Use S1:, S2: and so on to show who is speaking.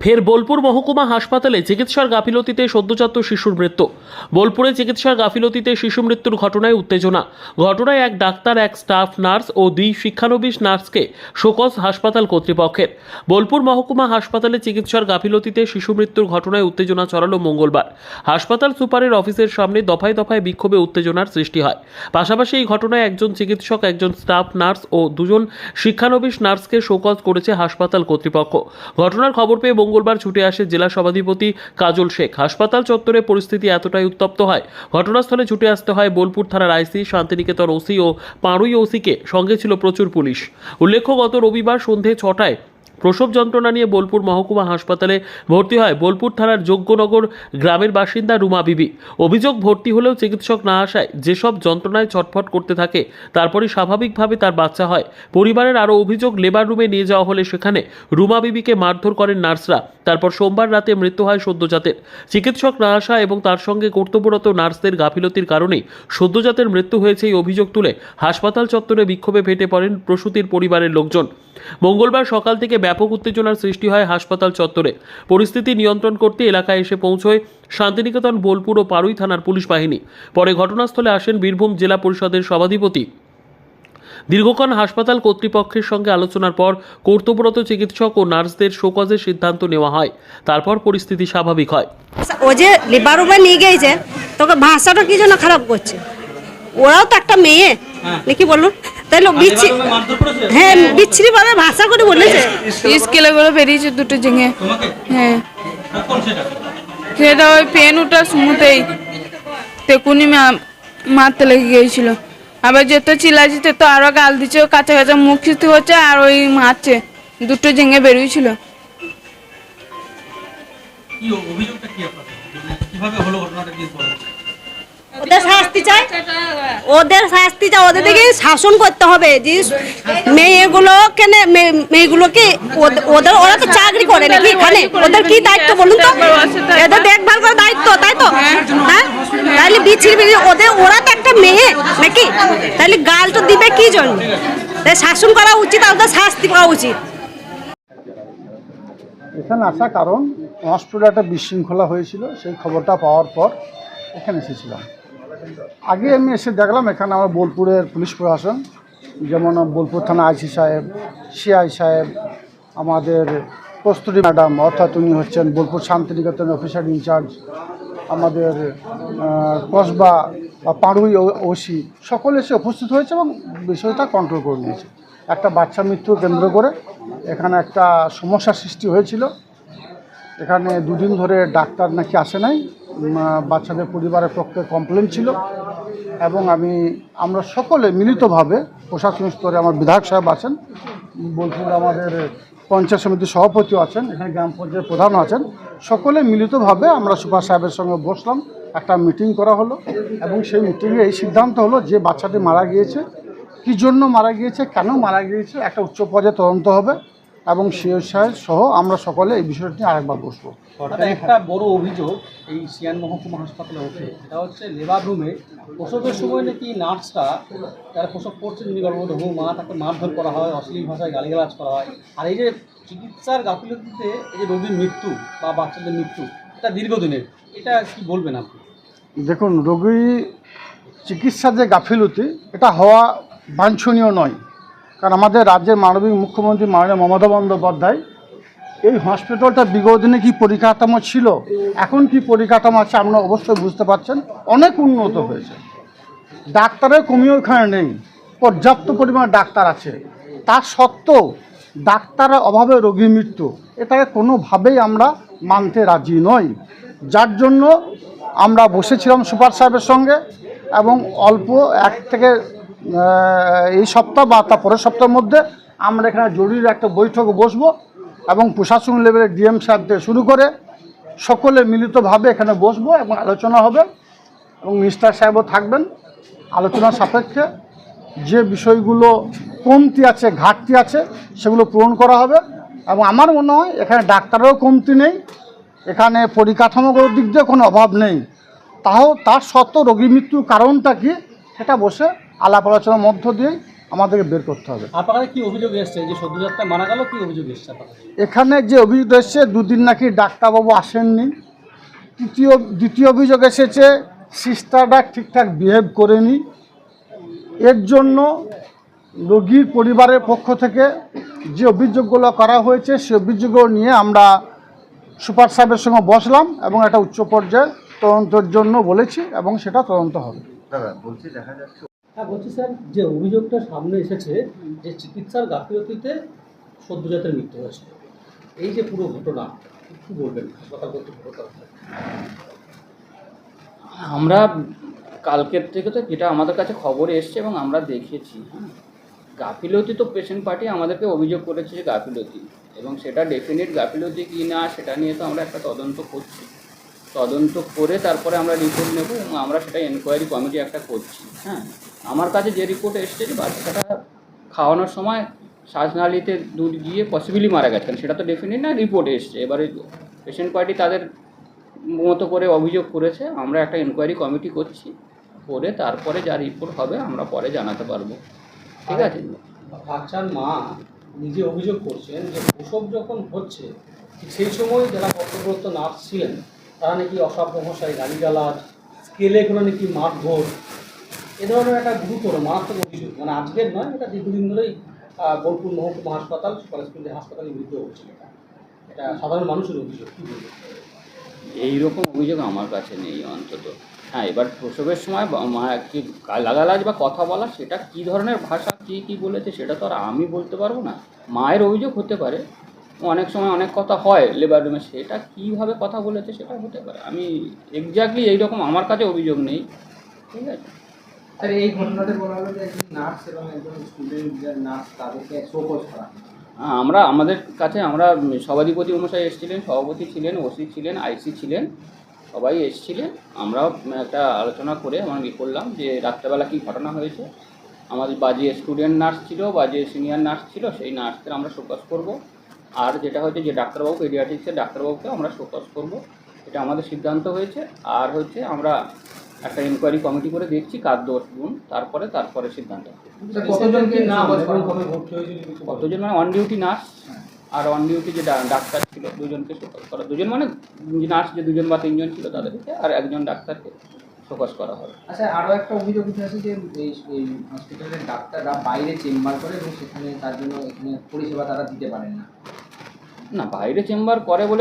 S1: ফের বোলপুর মহকুমা হাসপাতালে চিকিৎসার গাফিলতিতে সদ্যজাত শিশুর মৃত্যু। বোলপুরে চিকিৎসার গাফিলতিতে শিশু মৃত্যুর ঘটনায় উত্তেজনা। ঘটনায় এক ডাক্তার, এক স্টাফ নার্স ও দুই শিক্ষানবিশ নার্সকে শোকজ হাসপাতাল কর্তৃপক্ষের। বোলপুর মহকুমা হাসপাতালে চিকিৎসার গাফিলতিতে শিশু মৃত্যুর ঘটনায় উত্তেজনা ছড়ালো মঙ্গলবার। হাসপাতাল সুপারের অফিসের সামনে দফায় দফায় বিক্ষোভে উত্তেজনার সৃষ্টি হয়। পাশাপাশি এই ঘটনায় একজন চিকিৎসক, একজন স্টাফ নার্স ও দুজন শিক্ষানবিশ নার্সকে শোকজ করেছে হাসপাতাল কর্তৃপক্ষ। ঘটনার খবর পেয়ে মঙ্গলবার ছুটে আসে জেলা সভাধিপতি কাজল শেখ। হাসপাতাল চত্বরে পরিস্থিতি এতটাই উত্তপ্ত হয়। ঘটনাস্থলে ছুটে আসতে হয় বোলপুর থানার আইসি, শান্তিনিকেতন ওসি ও পাঁড়ুই ওসিকে। সঙ্গে ছিল প্রচুর পুলিশ। উল্লেখ্য, গত রবিবার সন্ধে ছটায় প্রসব যন্ত্রণা নিয়ে বোলপুর মহকুমা হাসপাতালে ভর্তি হয়। বোলপুর থানার যোগ্যনগর গ্রামের বাসিন্দা রুমা বিবি। অভিযোগ, ভর্তি হলেও চিকিৎসক না আসায় যেসব যন্ত্রণায় ছটফট করতে থাকে তারপরে স্বাভাবিকভাবে তার বাচ্চা হয়। পরিবারের আরও অভিযোগ, লেবার রুমে নিয়ে যাওয়া হলে সেখানে রুমা বিবিকে মারধর করেন নার্সরা। তারপর সোমবার রাতে মৃত্যু হয় সদ্যজাতের। চিকিৎসক না আসা এবং তার সঙ্গে কর্তব্যরত নার্সদের গাফিলতির কারণেই সদ্যজাতের মৃত্যু হয়েছে এই অভিযোগ তুলে হাসপাতাল চত্বরে বিক্ষোভে ফেটে পড়েন প্রসূতির পরিবারের লোকজন। মঙ্গলবার সকাল থেকে ব্যাপক উত্তেজনার সৃষ্টি হয় হাসপাতাল চত্বরে। পরিস্থিতি নিয়ন্ত্রণ করতে এলাকায় এসে পৌঁছয় শান্তিনিকেতন বোলপুর ও পাড়ুই থানার পুলিশ বাহিনী। পরে ঘটনাস্থলে আসেন বীরভূম জেলা পরিষদের সভাধিপতি। দীর্ঘক্ষণ হাসপাতাল কর্তৃপক্ষের সঙ্গে আলোচনার পর কর্তব্যরত চিকিৎসক ও নার্সদের শোকজের সিদ্ধান্ত নেওয়া হয়। তারপর পরিস্থিতি স্বাভাবিক হয়।
S2: ও যে লিবার রুমে নিয়ে গিয়েছে তোকে ভাষাটা কি জন্য খারাপ করছে? ওরাও তো একটা মেয়ে। নাকি বলুন? বিচ্ছি হ্যাঁ বিচ্ছিরি ভাবে ভাষা করে বলেছে।
S3: স্কেলে করে বেরিয়েছে দুটো ঝিঙে হ্যাঁ। সেটা? ওই পেন ওটা তেকুনি মারতে লেগে গিয়েছিল। আবার যেত চিল্লাচ্ছে তে তো আরও গাল দিচ্ছে কাছে কাছে মুখ খিস্তি হচ্ছে আর ওই মারছে। দুটো ঝিঙে বেরিয়েছিল।
S4: কি অভিযোগটা কি আপনাদের মানে কীভাবে হলো ঘটনাটা? কি বলেন
S2: ওদের শাস্তি চাই। ওদের শাস্তি চাই। ওদের দিকে শাসন করতে হবে। যে মেয়েগুলো কেন মেয়েগুলোকে ওদের ওরা তো চাকরি করে নাকি এখানে? ওদের কি দায়িত্ব বলুন তো? এদের দেখভাল করার দায়িত্ব, তাই তো? হ্যাঁ? তাহলে বিচ্ছিরি ওদের ওরা তো একটা মেয়ে নাকি? তাহলে গাল তো দিবে কি জন্য? তাই শাসন করা উচিত, আর ওদের শাস্তি পাওয়া উচিত।
S5: এখানে আসা কারণ একটা বিশৃঙ্খলা হয়েছিল, সেই খবরটা পাওয়ার পর এখানে এসেছিলাম। আগে আমি এসে দেখলাম এখানে আমার বোলপুরের পুলিশ প্রশাসন, যেমন বোলপুর থানা আইসি সাহেব সিআই সাহেব, আমাদের কস্তুরী ম্যাডাম, অর্থাৎ উনি হচ্ছেন বোলপুর শান্তিনিকেতন অফিসার ইনচার্জ, আমাদের কসবা বা পাড়ুই ওসি, সকলে এসে উপস্থিত হয়েছে এবং বিষয়টা কন্ট্রোল করে নিয়েছে। একটা বাচ্চা মৃত্যু কেন্দ্র করে এখানে একটা সমস্যার সৃষ্টি হয়েছিল। এখানে দুদিন ধরে ডাক্তার নাকি আসে নাই। বাচ্চাদের পরিবারের পক্ষে কমপ্লেন ছিল এবং আমি, আমরা সকলে মিলিতভাবে প্রশাসনিক স্তরে আমার বিধায়ক সাহেব আছেন বোলপুর আমাদের পঞ্চায়েত সমিতির সভাপতিও আছেন, এখানে গ্রাম পঞ্চায়েত প্রধান আছেন, সকলে মিলিতভাবে আমরা সুপার সাহেবের সঙ্গে বসলাম, একটা মিটিং করা হলো এবং সেই মিটিংয়ে এই সিদ্ধান্ত হলো যে বাচ্চাটি মারা গিয়েছে। কী জন্য মারা গিয়েছে, কেন মারা গিয়েছে, একটা উচ্চ পর্যায়ে তদন্ত হবে। এবং সিও সাহেব সহ আমরা সকলে এই বিষয়টি নিয়ে আরেকবার বসবো।
S4: একটা বড় অভিযোগ এই সিয়ান মহকুমা হাসপাতালে ওঠে সেটা হচ্ছে লেবার রুমে প্রসবের সময় নাকি নার্সটা যারা প্রসব করছেন যিনি গর্ভবতী মা তাকে মারধর করা হয় অশ্লীল ভাষায় গালিগালাজ করা হয়। আর এই যে চিকিৎসার গাফিলতিতে এই যে রোগীর মৃত্যু বা বাচ্চাদের মৃত্যু এটা দীর্ঘদিনের। এটা কি বলবেন আপনি?
S5: দেখুন রোগী চিকিৎসার যে গাফিলতি এটা হওয়া বাঞ্ছনীয় নয়। কারণ আমাদের রাজ্যের মানবিক মুখ্যমন্ত্রী মাননীয় মমতা বন্দ্যোপাধ্যায়, এই হসপিটালটা বিগত দিনে কী পরিকাঠামো ছিল, এখন কি পরিকাঠামো আছে আপনারা অবশ্যই বুঝতে পারছেন, অনেক উন্নত হয়েছে। ডাক্তারের কমিও এখানে নেই, পর্যাপ্ত পরিমাণ ডাক্তার আছে। তার সত্ত্বেও ডাক্তারের অভাবে রোগী মৃত্যু, এটাকে কোনোভাবেই আমরা মানতে রাজি নই। যার জন্য আমরা বসেছিলাম সুপার সাহেবের সঙ্গে এবং অল্প এক থেকে এই সপ্তাহ বা তার পরের সপ্তাহের মধ্যে আমরা এখানে জরুরি একটা বৈঠক বসবো এবং প্রশাসন লেভেলের ডিএম সাহেব থেকে শুরু করে সকলে মিলিতভাবে এখানে বসবো এবং আলোচনা হবে এবং মিনিস্টার সাহেবও থাকবেন আলোচনা সাপেক্ষে। যে বিষয়গুলো কমতি আছে, ঘাটতি আছে, সেগুলো পূরণ করা হবে এবং আমার মনে হয় এখানে ডাক্তারেরও কমতি নেই, এখানে পরিকাঠামোগত দিক দিয়ে কোনো অভাব নেই। তাও তার সত্ত্বেও রোগী মৃত্যুর কারণটা কি সেটা বসে আলাপ আলোচনার মধ্য দিয়ে আমাদেরকে বের করতে হবে।
S4: আপনার কি অভিযোগ এসছে? যে সদ্যযাত্রা মারা গেল কি অভিযোগ এসছে
S5: এখানে যে অভিযোগ এসছে দুদিন নাকি ডাক্তারবাবু আসেননি। তৃতীয় দ্বিতীয় অভিযোগ এসেছে সিস্টাররা ঠিকঠাক বিহেভ করেনি। এর জন্য রোগীর পরিবারের পক্ষ থেকে যে অভিযোগগুলো করা হয়েছে সে অভিযোগগুলো নিয়ে আমরা সুপার সাহেবের সঙ্গে বসলাম এবং একটা উচ্চ পর্যায়ে তদন্তের জন্য বলেছি এবং সেটা তদন্ত হবে।
S4: হ্যাঁ বলছি স্যার, যে অভিযোগটা সামনে এসেছে যে চিকিৎসার গাফিলতিতে সদ্যজাতের মৃত্যু হয়েছে। এই যে পুরো ঘটনা, কি বলবেন? হাসপাতাল কর্তৃপক্ষ
S6: আমরা কালকের থেকে তো যেটা আমাদের কাছে খবর এসছে এবং আমরা দেখেছি হ্যাঁ। গাফিলতি তো পেশেন্ট পার্টি আমাদেরকে অভিযোগ করেছে যে গাফিলতি, এবং সেটা ডেফিনেট গাফিলতি কি না সেটা নিয়ে তো আমরা একটা তদন্ত করছি। তদন্ত করে তারপরে আমরা রিপোর্ট নেব এবং আমরা সেটা এনকোয়ারি কমিটি একটা করছি হ্যাঁ। আমার কাছে যে রিপোর্ট এসছে যে বাচ্চাটা খাওয়ানোর সময় শ্বাসনালীতে দুধ গিয়ে পসিবিলি মারা গেছেন সেটা তো ডেফিনেট না রিপোর্ট এসছে। এবারে পেশেন্ট পার্টি তাদের মতো করে অভিযোগ করেছে। আমরা একটা এনকোয়ারি কমিটি করছি। করে তারপরে যা রিপোর্ট হবে আমরা পরে জানাতে পারব। ঠিক আছে?
S4: বাচ্চার মা নিজে অভিযোগ করছেন যে প্রসব যখন হচ্ছে সেই সময় যারা কর্তব্যরত নার্স ছিলেন, তারা নাকি অসভ্য ভাষায় গালিগালাজ, স্কেলে কোনো নাকি মারধর এ ধরনের একটা গুরুতর মারাত্মক অভিযোগ। মানে আজকের নয়, এটা দীর্ঘদিন ধরেই বোলপুর মহকুমা হাসপাতাল, সুপার হাসপাতালে বিরুদ্ধে হচ্ছে এটা। এটা সাধারণ মানুষের অভিযোগ, কী বলব
S6: এইরকম অভিযোগ আমার কাছে নেই অন্তত। হ্যাঁ এবার প্রসবের সময় মা, কি গালাগালাজ বা কথা বলা, সেটা কী ধরনের ভাষা, কী কী বলেছে, সেটা তো আর আমি বলতে পারব না। মায়ের অভিযোগ হতে পারে, অনেক সময় অনেক কথা হয় লেবার রুমে সেটা কীভাবে কথা বলেছে সেটা হতে পারে। আমি এক্স্যাক্টলি এইরকম আমার কাছে অভিযোগ নেই, ঠিক আছে?
S7: স্যার এই ঘটনাতে বলা হলো যে একজন নার্স এবং একজন স্টুডেন্ট নার্স তাদেরকে শোকজ করা হ্যাঁ,
S6: আমরা আমাদের কাছে আমরা সভাধিপতি মশাই এসেছিলেন সভাপতি ছিলেন ওসি ছিলেন আইসি ছিলেন সবাই এসেছিলেন। আমরা একটা আলোচনা করে আমরা ই করলাম যে রাত্রেবেলা কী ঘটনা হয়েছে। আমাদের বা যে স্টুডেন্ট নার্স ছিল বা যে সিনিয়র নার্স ছিল সেই নার্সদের আমরা ফোকাস করব। আর যেটা হচ্ছে যে ডাক্তারবাবু পেডিয়াট্রিক্সের ডাক্তারবাবুকে আমরা ফোকাস করব। এটা আমাদের সিদ্ধান্ত হয়েছে। আর হচ্ছে আমরা একটা ইনকোয়ারি কমিটি করে দেখছি কার দোষ গুণ তারপরে তারপরে সিদ্ধান্ত
S4: বলবেন?
S6: কতজন মানে অন ডিউটি নার্স আর অন ডিউটি যে ডাক্তার ছিল দুজনকে ফোকাস করা। দুজন মানে নার্স যে দুজন বা তিনজন ছিল তাদেরকে আর একজন ডাক্তারকে ফোকাস করা হবে।
S7: আচ্ছা আরও একটা অভিযোগ উঠে আসে যে এই এই হসপিটালের ডাক্তাররা বাইরে চেম্বার করে এবং সেখানে তার জন্য এখানে পরিষেবা তারা দিতে পারেন না।
S6: না বাইরে চেম্বার করে বলে